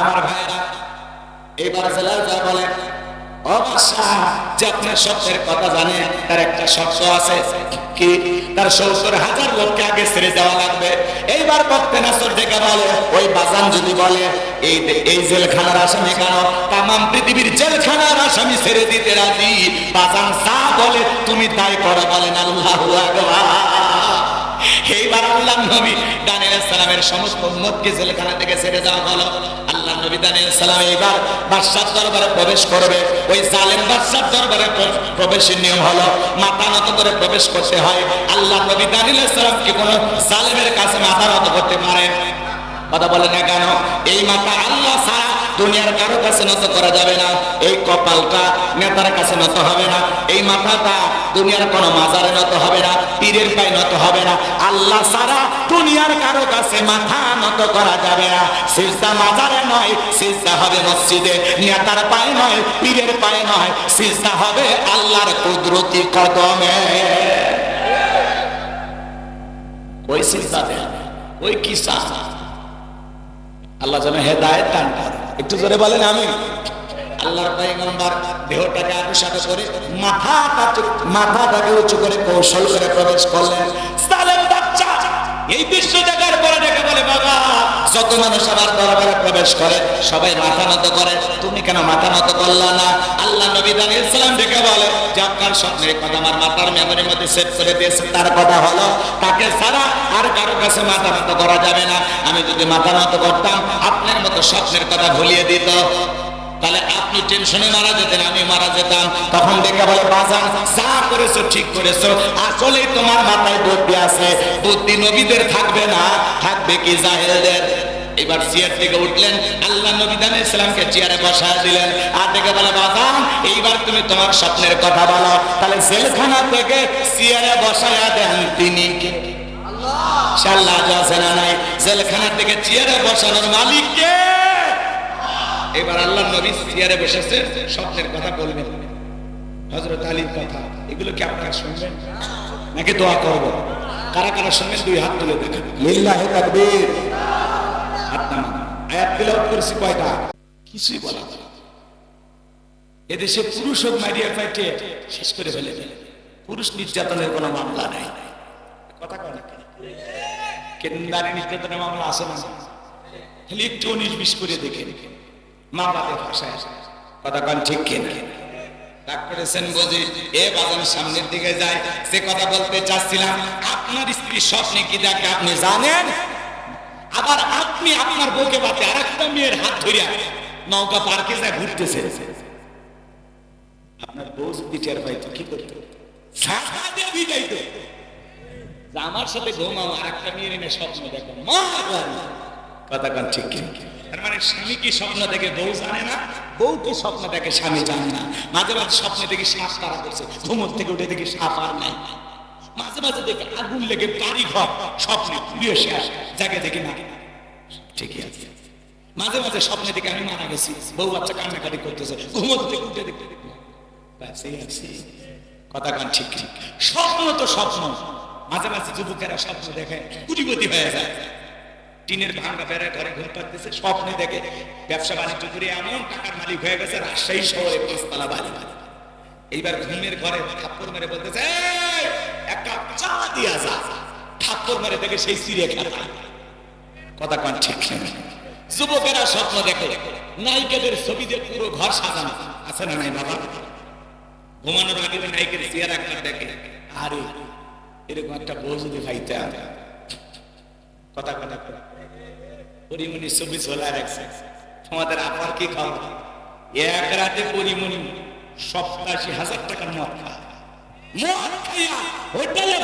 আমার ভাইরা এবার জেলার যা বলেন যে আপনার কথা জানে তার একটা আছে। কি? তার হাজার লোককে ছেড়ে লাগবে। এইবার বলে, ওই বাজান যদি বলে, এই এই জেলখানার আসামি কেন? তাম পৃথিবীর জেলখানার আসামি দিতে রাজি। বাজান যা বলে, তুমি তাই করো বলেন আল্লাহ এইবার আল্লাহ নবী সালামের সমস্ত জেলখানা থেকে ছেড়ে দেওয়া হলো। আল্লাহ নবী দানিয়াল সালাম এইবার বাদশার দরবারে প্রবেশ করবে। ওই জালেম বাদশার দরবারে প্রবেশের নিয়ম হলো মাথা নত করে প্রবেশ করতে হয়। আল্লাহ নবী দানিয়াল সালাম কি কোনো জালেমের কাছে মাথা নত করতে পারে কথা বলে না কেন? এই মাথা আল্লাহ ছাড়া দুনিয়ার কারও কাছে নত করা যাবে না, এই কপালটা নেতার কাছে নত হবে না, এই মাথাটা দুনিয়ার কোনো মাজারে নত হবে না, পীরের পায়ে নত হবে না, আল্লাহ ছাড়া দুনিয়ার কারও কাছে মাথা নত করা যাবে না। সিজদা মাজারে নয়, সিজদা হবে মসজিদে, নেতার পায়ে নয়, পীরের পায়ে নয়, সিজদা হবে আল্লাহর কুদরতি কদমে। ওই সিজদা দেন, ওই কিসা? আল্লাহ যেন হেদায়েত দান করে। একটু জোরে বলেন আমি আল্লাহর পয়গম্বর দেহটাকে আবিষ্কার করে মাথাটাকে মাথাটাকে উঁচু করে কৌশল করে প্রবেশ করলেন। এই দৃশ্য দেখার পরে দেখে বলে, বাবা, যত মানুষ আমার দরবারে প্রবেশ করে, সবাই মাথা নত করে। তুমি কেন মাথা নত করলা না? আল্লাহ নবী দানিয়েল সালাম দেখে বলে, যে আপনার স্বপ্নের কথা, আমার মাথার মেমোরির মধ্যে সেট করে দিয়েছে, তার কথা হলো, তাকে ছাড়া আর কারও কাছে মাথা নত করা যাবে না। আমি যদি মাথা নত করতাম, আপনার মতো স্বপ্নের কথা ভুলিয়ে দিত। তাহলে আপনি টেনশনে মারা যেতেন আমি মারা যেতাম। তখন দেখে বলে বাজান যা করেছ ঠিক করেছ। আসলে তোমার মাথায় বুদ্ধি আছে। বুদ্ধি নবীদের থাকবে না থাকবে কি জাহেলদের? এবার চেয়ার থেকে উঠলেন আল্লাহ নবী দান ইসলামকে চেয়ারে বসায় দিলেন। আর দেখে বলে বাজান এইবার তুমি তোমার স্বপ্নের কথা বলো। তাহলে জেলখানা থেকে চেয়ারে বসায় দেন তিনি। কে শাল্লাহ আছে না নাই? জেলখানা থেকে চেয়ারে বসানোর মালিক কে এবার আল্লাহ নবী চেয়ারে বসেছে স্বপ্নের কথা বলবেন। হজরত আলীর কথা এগুলো কি আপনারা শুনবেন? নাকি দোয়া করব? কারা কারা শুনবেন? দুই হাত তুলে দেখেন। লিল্লাহি তাকবীর। হাত নামান। আয়াত তিলাওয়াত করেছি কয়টা? কিছুই বলা এদেশে পুরুষ হোক মারিয়া ফাইটে শেষ করে ফেলে পুরুষ নির্যাতনের কোনো মামলা নাই। কথা কয় না কেন? কেন নারী নির্যাতনের মামলা আছে না? খালি একটু উনিশ বিশ করে দেখে দেখে ভাষায়। কথা কন ঠিক কিনা? এ সামনের দিকে যায়, সে কথা বলতে চাচ্ছিলাম, আপনার দেখে আপনি জানেন? আবার আপনি আপনার মেয়ের হাত ধরিয়া ঘুরতেছে। আপনার বউ পাইতো কি আমার সাথে ঘুমাও আর একটা মেয়ের এনে স্বপ্ন দেখো, মা কথা কান ঠিক কি তার মানে স্বামী কি স্বপ্ন দেখে বউ জানে না? বউ কি স্বপ্ন দেখে স্বামী জানে না? মাঝে মাঝে স্বপ্নে দেখি সাপ তারা করছে ঘুমোর থেকে উঠে দেখি সাপ আর নাই। মাঝে মাঝে আগুন লেগে ঘর স্বপ্নে শেষ। দেখি না। ঠিকই আছে। মাঝে মাঝে স্বপ্নে দেখে আমি মারা গেছি। বউ বাচ্চা কান্নাকাটি করতেছে। ঘুমোর থেকে উঠে দেখতে কথা কান ঠিক স্বপ্ন তো স্বপ্ন। মাঝে মাঝে যুবকেরা স্বপ্ন দেখে। কুটিপতি হয়ে যায়। টিনের ভাঙা বেড়া ঘরে ঘুম পাচ্ছে স্বপ্নে দেখে ব্যবসা বাণিজ্য করে এমন টাকার মালিক হয়ে গেছে রাজশাহী শহরে পাঁচতলা বাড়ি। এইবার ঘুমের ঘরে থাপ্পড় মেরে বলতেছে "এই, এক কাপ চা দিয়া যা। থাপ্পড় মেরে দেখে সেই সিরিয়া খেলা। কথা কন ঠিক যুবকেরা স্বপ্ন দেখে নায়িকাদের ছবি দিয়ে পুরো ঘর সাজানো। আছে না নাই বাবা? ঘুমানোর আগে নায়িকের চেয়ার একবার দেখে আরে এরকম একটা বউ যদি খাইতাম কথা কথা পরিমণি ছবি ঝোলা রাখছে। তোমাদের আপার কি খাওয়া এক রাতে পরিমণি সপ্তাশি হাজার টাকার মদ খাইয়া হোটেলে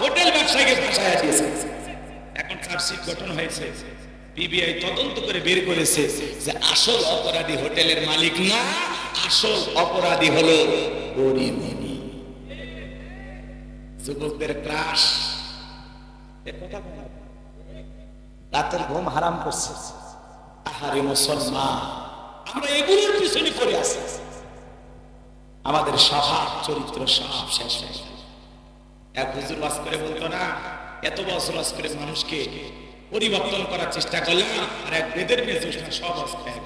হোটেল এখন হয়েছে। পিবিআই তদন্ত করে বের করেছে যে আসল অপরাধী হোটেলের মালিক না, আসল অপরাধী হলো যুবকদের ক্রাশ। কথা। রাতের ঘুম হারাম করছে। আহারে মুসলমান, আমরা এগুলোর পিছনে পড়ে আছি। আমাদের স্বভাব, চরিত্র সব শেষ। এক হুজুর বাস করে বলতো না, এত বছর বাস করে মানুষকে পরিবর্তন করার চেষ্টা করলাম, আর এক বেদের মেয়ে সব অবস্থায়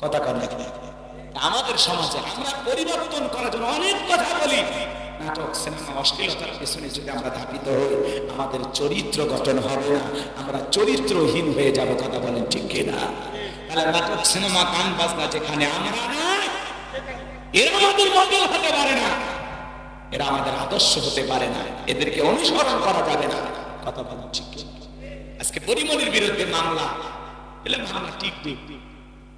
কথা কর আমাদের সমাজে আমরা পরিবর্তন করার জন্য অনেক কথা বলি। নাটক সিনেমা অশ্লীলতার পেছনে যদি আমরা ধাবিত হই, আমাদের চরিত্র গঠন হবে না। আমরা চরিত্রহীন হয়ে যাব, কথা বলেন ঠিক কিনা? তাহলে নাটক, সিনেমা, গান, বাজনা যেখানে আমরা এরা আমাদের মডেল হতে পারে না। এরা আমাদের আদর্শ হতে পারে না। এদেরকে অনুসরণ করা যাবে না। কথা বলেন ঠিক আজকে পরিমণির বিরুদ্ধে মামলা। এলে মামলা টিকবে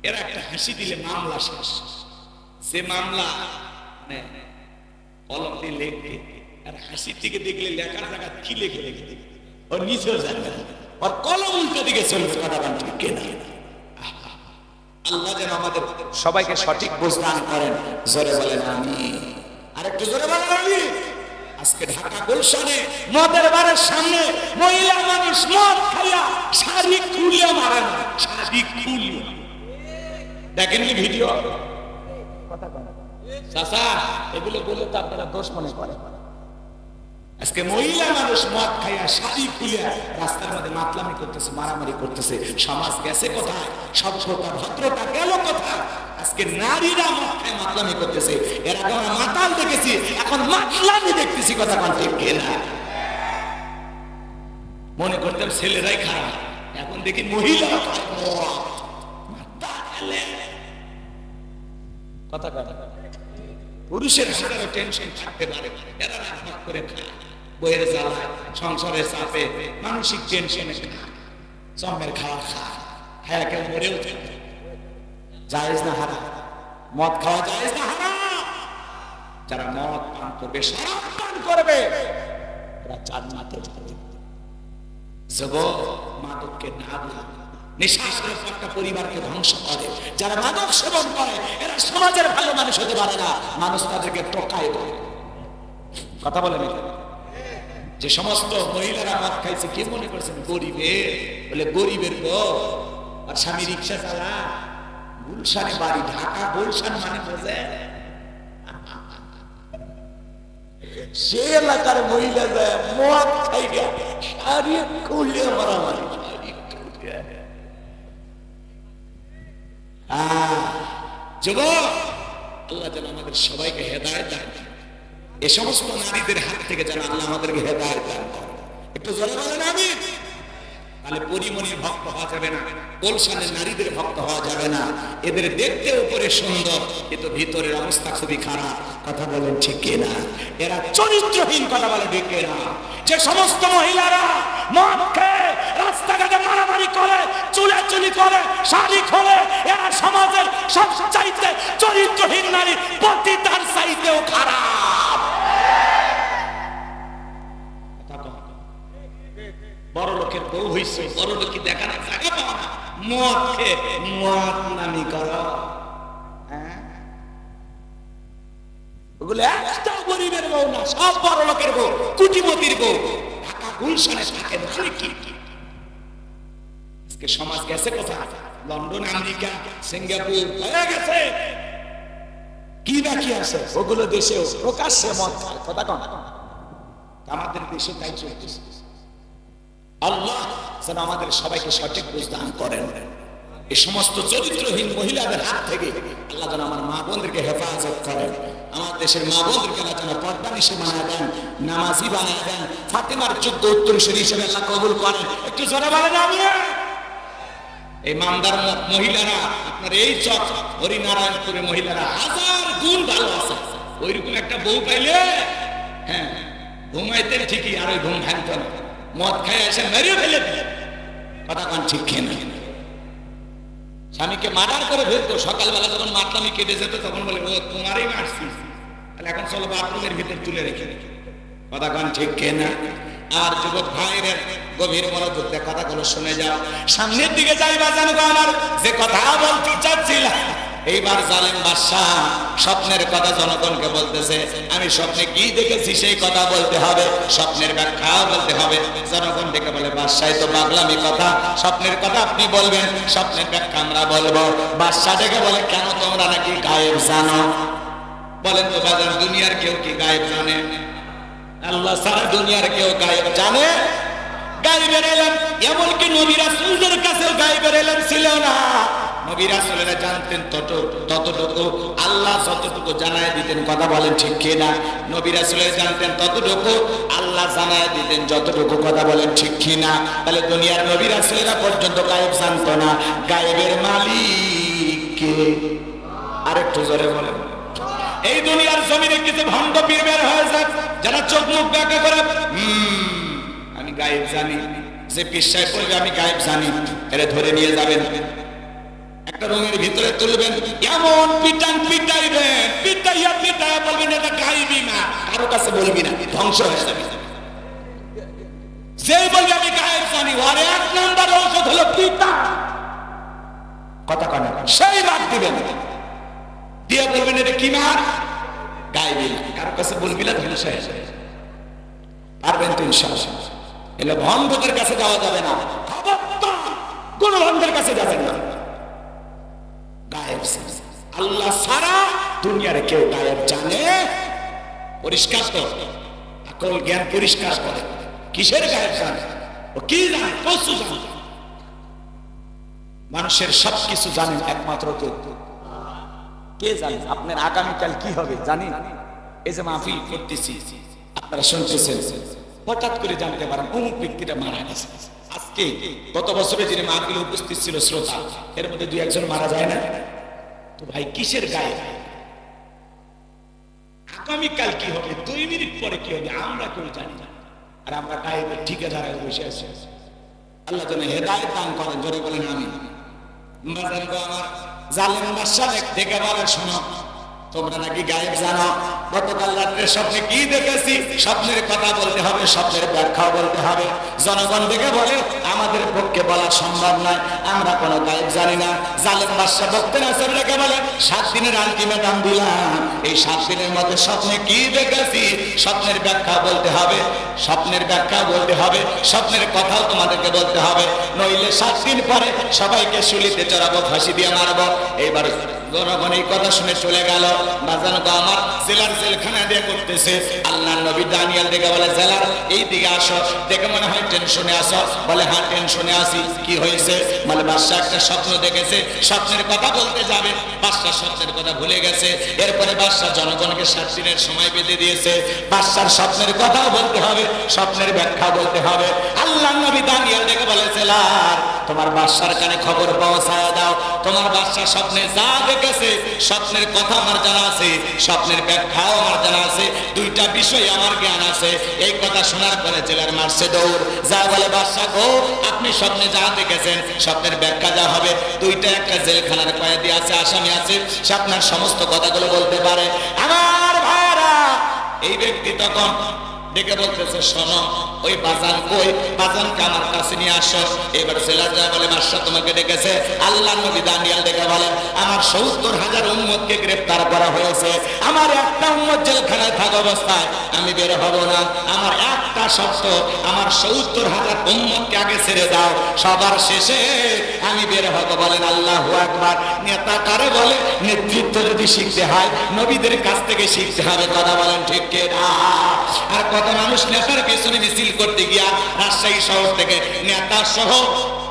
এরা একটা হাসি দিলে মামলা শেষ। সে মামলা মানে কলম লেখবে আর হাসির দিকে দেখলে লেখার জায়গা কি লেখে? লেখে দেবে ওর নিচেও জানবে ওর কলম উল্টো দিকে চলবে, কথা ঠিক কিনা? আল্লাহ যেন আমাদের সবাইকে সঠিক বুঝদান করেন। জোরে বলেন আমি আরেকটু জোরে বলেন আমি আজকে ঢাকা গুলশানে মদের বারের সামনে মহিলা মানুষ মদ খাইয়া শাড়ি খুলিয়া মারে না শাড়ি খুলিয়া। দেখেননি ভিডিও? চাচা, এগুলো তো আপনারা দোষ মনে করেন। আজকে মহিলা মানুষ মদ খাইয়া, শাড়ি রাস্তার মধ্যে মাতলামি করতেছে, মারামারি করতেছে, সমাজ গেছে ভদ্রতা গেল আজকে নারীরা মদ মাতলামি করতেছে। এর আগে আমরা মাতাল দেখেছি, এখন মাতলামি দেখতেছি, কথা ঠিক কিনা মনে করতাম ছেলেরাই খারাপ, এখন দেখি মহিলা কথা কথা পুরুষের হাজারো টেনশন থাকতে পারে। এরা রাগ করে খায়। বইয়ের জ্বালায়, সংসারের চাপে, মানসিক টেনশনে খায়। জমের খাওয়া খায়। হ্যাঁ কেউ মরেও থাকে। জায়েজ না হারা মদ খাওয়া জায়েজ না হারা যারা মদ পান করবে শরাব পান করবে এরা জান্নাতে যাবে। জগৎ মাদককে না বলে নেশাগ্রস্ত একটা পরিবারকে ধ্বংস করে, যারা মাদক সেবন করে, এরা সমাজের ভালো মানুষ হতে পারে না। মানুষ তাদেরকে টকায় বলে। কথা বলে নাকি যে সমস্ত মহিলারা মদ খাইছে, কে মনে করছেন গরিবের বলে, গরিবের গো আর স্বামী রিক্সা চালা গুলশানে বাড়ি, ঢাকা, গুলশান মানে বোঝে? সে এলাকার মহিলা যায় মদ খাইয়া শাড়ি খুলে মারামারি শাড়ি খুলে আহ, যুবক আল্লাহ যেন আমাদের সবাইকে হেদায়ত দান এ সমস্ত নারীদের হাত থেকে যেন আল্লাহ আমাদেরকে হেদায়ত দান। একটু জোরে বলেন আমি তাহলে পরিমণির ভক্ত হওয়া যাবে না গোলশানের নারীদের ভক্ত হওয়া যাবে না। এদের দেখতে উপরে সুন্দর, কিন্তু ভিতরের অবস্থা খুবই খারাপ। কথা বলেন, ঠিক না এরা চরিত্রহীন কথা বলে, ঠিক না যে সমস্ত মহিলারা মদ খেয়ে রাস্তাঘাটে মারামারি করে চুলে চুলি করে, শাড়ি খোলে, এরা সমাজের সব চাইতে চরিত্রহীন নারী প্রতি তার চাইতেও খারাপ। বড় লোকের বউ হইছে, বড় জায়গা পাও না মদ খেয়ে মদ নামি কর। ওগুলো একটাও গরিবের বউ না, সব বড় লোকের বউ কুটিমতির বউ। ঢাকা মানে কি? আজকে সমাজ গেছে কোথায়? লন্ডন, আমেরিকা, সিঙ্গাপুর, হয়ে গেছে। কি বাকি আছে? ওগুলো দেশেও প্রকাশ্যে খায়, কথা কন। আমাদের দেশে তাই চলতেছে। আল্লাহ যেন আমাদের সবাইকে সঠিক বুঝদান করেন। এই সমস্ত চরিত্রহীন মহিলাদের হাত থেকে আল্লাহ যেন আমার মা বোনদেরকে হেফাজত করেন। আমার দেশের মা বোনদেরকে আল্লাহ যেন পর্দা নিশে বানায় দেন, নামাজি বানায় দেন। ফাতেমার যোগ্য উত্তরসূরি হিসেবে আল্লাহ কবুল করেন। একটু জোরে বলেন আমি এই মামদার মহিলারা, আপনার এই চক হরিনারায়ণপুরের মহিলারা হাজার গুণ ভালো আছে। ওইরকম একটা বউ পাইলে হ্যাঁ ঘুমাইতেন ঠিকই, আর ওই ঘুম ভাঙত না। মদ খাই এসে মেরে ফেলে দিলে কথা কান ঠিক খেয়ে না স্বামীকে মার্ডার করে ফেলতো, সকালবেলা যখন মাতলামি কেটে যেত, তখন বলে, ও, তোমারই মারছি তাহলে এখন চলো বাথরুমের ভিতর তুলে রেখে কথা কান ঠিক খেয়ে না আর যুবক ভাইয়ের গভীর মনোযোগ দিয়ে কথাগুলো শুনে যাও। সামনের দিকে যাইবা জানো আমার যে কথা বলতে চাচ্ছিলাম এইবার জালেম বাদশাহ স্বপ্নের কথা জনগণকে বলতেছে, আমি স্বপ্নে কি দেখেছি সেই কথা বলতে হবে, স্বপ্নের ব্যাখ্যা বলতে হবে। জনগণ ডেকে বলে, বাদশাহ তো পাগলামি কথা। স্বপ্নের কথা আপনি বলবেন, স্বপ্নের ব্যাখ্যা আমরা বলব। বাদশাহ ডেকে বলে, কেন তোমরা নাকি গায়েব জানো? বলেন তো বাজার দুনিয়ার কেউ কি গায়েব জানে? আল্লাহ সারা দুনিয়ার কেউ গায়েব জানে? ছিল না। জানতেন তত জানায় দিতেন, কথা বলেন ঠিক জানতেন আল্লাহ জানায় দিতেন যতটুকু, কথা বলেন ঠিক তাহলে দুনিয়ার নবী রাসূলেরা পর্যন্ত গায়েব জানতো না। গায়েবের মালিক কে? আরেকটু জোরে বলেন। এই দুনিয়ার জমিনে কিছু ভণ্ড পীর বের হয়ে যাক, যারা চোখ মুখ ব্যাখ্যা করে আমি গায়েব জানি, যে পিসায় পড়বে আমি গায়েব জানি, এরা ধরে নিয়ে যাবেন। একটা রঙের ভিতরে তুলবেন, এমন পিটান পিটাইবেন পিটাইয়া পিটাইয়া বলবেন, এটা গাইবি না, কারও কাছে বলবি না, ধ্বংস হয়ে যাবে। যেই বলবে, আমি গায়েব জানি, ওর এক নাম্বার ঔষধ হলো পিতা। কথা কয় সেই রাত দিবেন। দিয়ে বলবেন, এটা কি মার গাইবি না। কারও কাছে বলবি না ধ্বংস হয়ে পারবেন তো ইনশাআল্লাহ। এলে কাছে যাওয়া যাবে না। কোন কাছে যাবেন না। গায়েব আল্লাহ সারা দুনিয়ার কেউ গায়েব জানে। পরিষ্কার তো। আকল জ্ঞান পরিষ্কার করে। কিসের গায়েব জানে? ও কি জানে? পশু জানে। মানুষের সবকিছু জানেন একমাত্র কে কে জানে আপনার আগামীকাল কি হবে, জানেন? এই যে মাহফিল করতেছি, আপনারা শুনতেছেন, হঠাৎ করে জানতে পারেন, অমুক ব্যক্তিটা মারা গেছে। আজকে গত বছরে যিনি মাহফিলে উপস্থিত ছিল শ্রোতা, এর মধ্যে দুই একজন মারা যায় না? তো ভাই, কিসের গায়ে? আগামীকাল কি হবে? দুই মিনিট পরে কি হবে? আমরা কেউ জানি না। আর আমরা গায়েবের ঠিকাদারে বসে আছি। আল্লাহ যেন হেদায়ত দান করেন, জোরে বলেন আমি আমার। জালেম বাদশাহ দেখে বলে শোনো। তোমরা নাকি গায়েব জানো? গতকাল রাত্রে স্বপ্নে কি দেখেছি? স্বপ্নের কথা বলতে হবে, স্বপ্নের ব্যাখ্যাও বলতে হবে। জনগণ দেখে বলে, আমাদের পক্ষে বলা সম্ভব নয়। আমরা কোনো গায়েব জানি না। জালেম বাদশা বক্তেন আসেন রেখে বলে, সাত দিনের আলটিমেটাম দিলাম। এই সাত দিনের মধ্যে স্বপ্নে কি দেখেছি? স্বপ্নের ব্যাখ্যা বলতে হবে, স্বপ্নের ব্যাখ্যা বলতে হবে, স্বপ্নের কথাও তোমাদেরকে বলতে হবে। নইলে সাত দিন পরে সবাইকে শুলিতে চড়াবো, ফাঁসি দিয়ে মারবো। এইবার জনগণ এই কথা শুনে চলে গেল। বাজানো তো আমার জেলার জেলখানা দিয়ে করতেছে। আল্লাহ নবী দানিয়াল দেখে বলে, জেলার এই দিকে দেখে মনে হয় টেনশনে বলে হ্যাঁ টেনশনে আসি কি হয়েছে? বলে, বাদশাহ একটা স্বপ্ন দেখেছে। স্বপ্নের কথা বলতে যাবে। বাদশাহ স্বপ্নের কথা ভুলে গেছে। এরপরে বাদশাহ জনগণকে সাত সময় বেঁধে দিয়েছে। বাদশার স্বপ্নের কথাও বলতে হবে। স্বপ্নের ব্যাখ্যা বলতে হবে। আল্লাহ নবী দানিয়াল দেখে বলে, জেলার, তোমার বাদশার কানে খবর পৌঁছায় দাও। তোমার বাদশা স্বপ্নে যা দেখেছে স্বপ্নের কথা আমার জানা আছে, স্বপ্নের ব্যাখ্যাও আমার জানা আছে, দুইটা বিষয় আমার জ্ঞান আছে। এই কথা শোনার পরে জেলার মারছে দৌড়, যা বলে বাদশা গো, আপনি স্বপ্নে যা দেখেছেন, স্বপ্নের ব্যাখ্যা যা হবে, দুইটা একটা জেলখানার কয়েদি আছে, আসামি আছে, সে আপনার সমস্ত কথাগুলো বলতে পারে। আমার ভাইরা এই ব্যক্তি তখন ডেকে বলতেছে, শোনো, ওই বাজান কই? বাজানকে আমার কাছে নিয়ে আসো। এবার যা বলে বাদশা তোমাকে ডেকেছে। আল্লাহ নবী দানিয়াল ডেকে বলেন আমার সত্তর হাজার উম্মতকে গ্রেফতার করা হয়েছে। আমার একটা উম্মত জেলখানায় থাকা অবস্থায় আমি বের হব না। আমার একটা শর্ত, আমার সত্তর হাজার উম্মতকে আগে ছেড়ে দাও। সবার শেষে আমি বের হব বলেন আল্লাহ একবার নেতা কারে বলে? নেতৃত্ব যদি শিখতে হয়, নবীদের কাছ থেকে শিখতে হবে। কথা বলেন ঠিক কে না আর কত মানুষ নেশার পেছনে মিছিল করতে গিয়া রাজশাহী শহর থেকে নেতা সহ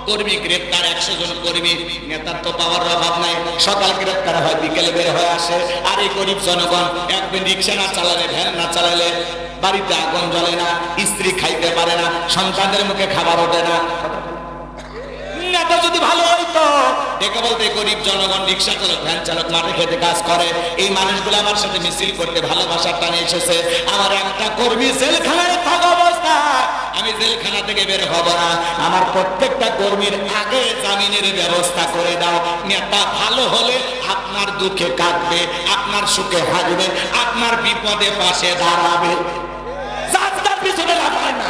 কর্মী গ্রেপ্তার, একশো জন কর্মী। নেতার তো পাওয়ার অভাব নাই। সকাল গ্রেপ্তার হয়, বিকেলে বের হয়ে আসে। আর এই গরিব জনগণ একদিন রিক্সা না চালালে, ভ্যান না চালালে, বাড়িতে আগুন জ্বলে না, স্ত্রী খাইতে পারে না, সন্তানদের মুখে খাবার ওঠে না। নেতা যদি ভালো হইতো। দেখে বলতে, গরিব জনগণ রিক্সা চালক, ভ্যান চালক, মাঠে খেতে কাজ করে। এই মানুষগুলো আমার সাথে মিছিল করতে ভালোবাসার টানে এসেছে। আমার একটা কর্মী জেলখানায় থাকা অবস্থা। আমি জেলখানা থেকে বের হব না। আমার প্রত্যেকটা কর্মীর আগে জামিনের ব্যবস্থা করে দাও। নেতা ভালো হলে আপনার দুঃখে কাটবে আপনার সুখে হাসবে, আপনার বিপদে পাশে দাঁড়াবে। পিছনে লাভ হয় না।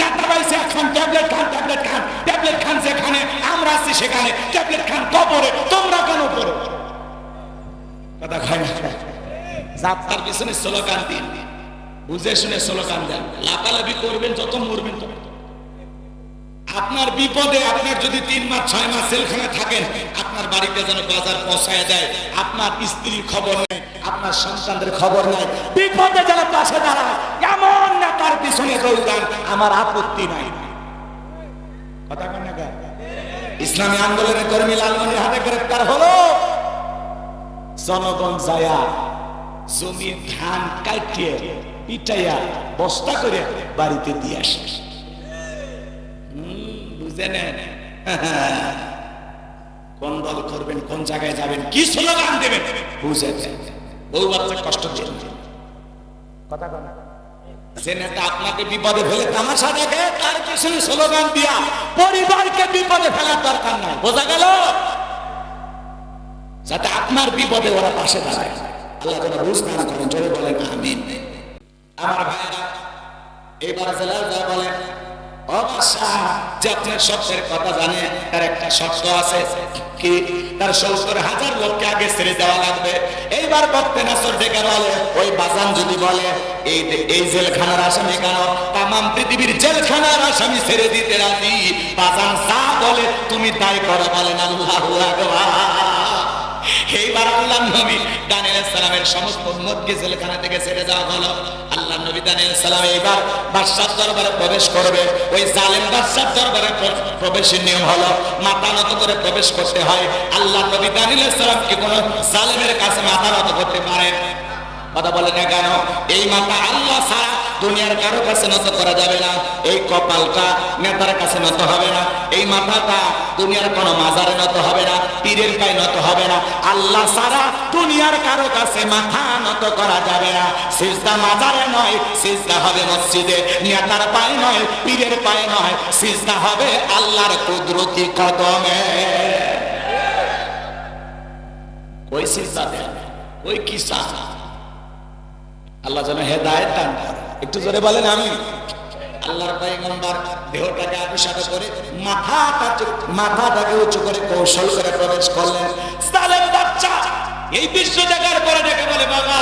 নেতা পাইছে এখন, ট্যাবলেট খান ট্যাবলেট খান ট্যাবলেট খান যেখানে, আমরা আছি সেখানে, ট্যাবলেট খান কবরে, তোমরা কেন পড়ো কথা খায় না? যাত্রার পিছনে স্লোগান দিন। বুঝে শুনে স্লোগান দেন। লাফালাফি করবেন, যত মরবেন তত। আপনার বিপদে আপনার যদি তিন মাস, ছয় মাস সেলখানে থাকেন, আপনার বাড়িতে যেন বাজার পৌঁছায় যায়, আপনার স্ত্রীর খবর নেই আপনার সন্তানদের খবর নাই। বিপদে যেন পাশে দাঁড়ায়, এমন নেতার পিছনে দৌড়ান, আমার আপত্তি নাই। কথা কন? ইসলামী আন্দোলনের কর্মী লালমনির হাতে গ্রেফতার হলো। জনগণ যায়া জমির ধান কাটিয়ে, পিটাইয়া, বস্তা করে বাড়িতে দিয়ে আসে। বুঝে নেন। কোন দল করবেন, কোন জায়গায় যাবেন, কি স্লোগান দেবেন, বুঝে বউ বাচ্চা কষ্ট দেন কথা কথা যে নেতা আপনাকে বিপদে ফেলে তামাশা দেখে তার পিছনে স্লোগান দিয়া পরিবারকে বিপদে ফেলার দরকার নাই। বোঝা গেল? যাতে আপনার বিপদে ওরা পাশে দাঁড়ায়। আল্লাহ যেন বুঝদান করেন জোরে বলেন আমিন। আমার ভাইরা এবার জেলার যা বলেন যে কথা জানে, তার একটা আছে। কি? তার সত্তর হাজার লোককে আগে ছেড়ে দেওয়া লাগবে। এইবার নাসর ডেকে বলে, ওই বাজান যদি বলে, এই এই জেলখানার আসামি কেন? তামাম পৃথিবীর জেলখানার আসামি ছেড়ে দিতে রাজি। বাজান যা বলে, তুমি তাই করো বলেন আল্লাহু এইবার আল্লাহ নবী দানিয়েল সালামের সমস্ত উম্মতকে জেলখানা থেকে ছেড়ে দেওয়া হলো। আল্লাহ নবী সালাম এইবার বাদশার দরবারে প্রবেশ করবে। ওই জালেম বাদশার দরবারে প্রবেশের নিয়ম হলো মাথা নত করে প্রবেশ করতে হয়। আল্লাহ নবী সালাম কি কোনো জালেমের কাছে মাথা নত করতে পারে? কথা বলে না কেন? এই মাথা আল্লাহ ছাড়া দুনিয়ার কারও কাছে নত করা যাবে না। এই কপালটা নেতার কাছে নত হবে না। এই মাথাটা দুনিয়ার কোনো মাজারে নত হবে না। পীরের পায়ে নত হবে না। আল্লাহ ছাড়া দুনিয়ার কারও কাছে মাথা নত করা যাবে না। সিজদা মাজারে নয়, সিজদা হবে মসজিদে। নেতার পায়ে নয়, পীরের পায়ে নয়। সিজদা হবে আল্লাহর কুদরতি কদমে। ওই সিজদা দেন? ওই কিসা? আল্লাহ যেন হেদায়েত দান করে একটু জোরে বলেন আমি। আল্লাহর পয়গম্বর দেহটাকে আবিষ্কার করে মাথাটা মাথাটাকে উঁচু করে কৌশল করে প্রবেশ করলেন। এই দৃশ্য দেখার পরে ডেকে বলে, বাবা,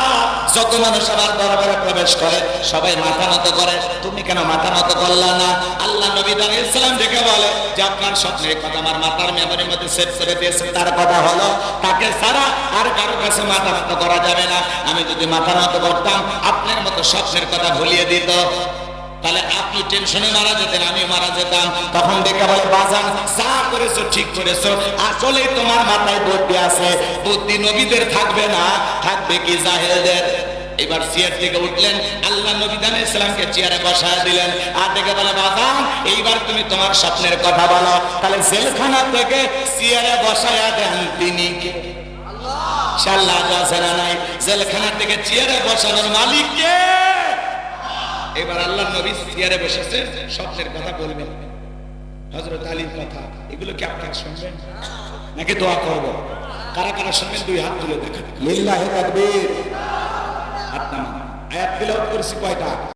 যত মানুষ আমার দরবারে প্রবেশ করে, সবাই মাথা নত করে। তুমি কেন মাথা নত করলা না? আল্লাহ নবী দানিয়েল সালাম ডেকে বলে যে, আপনার স্বপ্নের কথা আমার মাথার মেমোরির মধ্যে সেভ করে দিয়েছে। তার কথা হলো, তাকে ছাড়া আর কারও কাছে মাথা নত করা যাবে না। আমি যদি মাথা নত করতাম, আপনার মতো স্বপ্নের কথা ভুলিয়ে দিত। তাহলে আপনি টেনশনে মারা যেতেন আমি মারা যেতাম। তখন দেখে বলে, বাজান, যা করেছ ঠিক করেছ। আসলে তোমার মাথায় বুদ্ধি আছে। বুদ্ধি নবীদের থাকবে না, থাকবে কি জাহেলদের? এবার চেয়ার থেকে উঠলেন, আল্লাহ নবী দান ইসলামকে চেয়ারে বসায় দিলেন। আর দেখে বলে, বাজান, এইবার তুমি তোমার স্বপ্নের কথা বলো। তাহলে জেলখানা থেকে চেয়ারে বসায়া দেন তিনি কে? শাল্লাহ আছে না নাই, জেলখানা থেকে চেয়ারে বসানোর মালিক কে? এবার আল্লাহ নবী চেয়ারে বসেছে স্বপ্নের কথা বলবেন হজরত আলীর কথা এগুলো কি আপনারা শুনবেন? নাকি দোয়া করব? কারা কারা শুনবেন? দুই হাত তুলে দেখেন। লিল্লাহে তাকবীর। নামান। আয়াত তিলাওয়াত করছি কয়টা?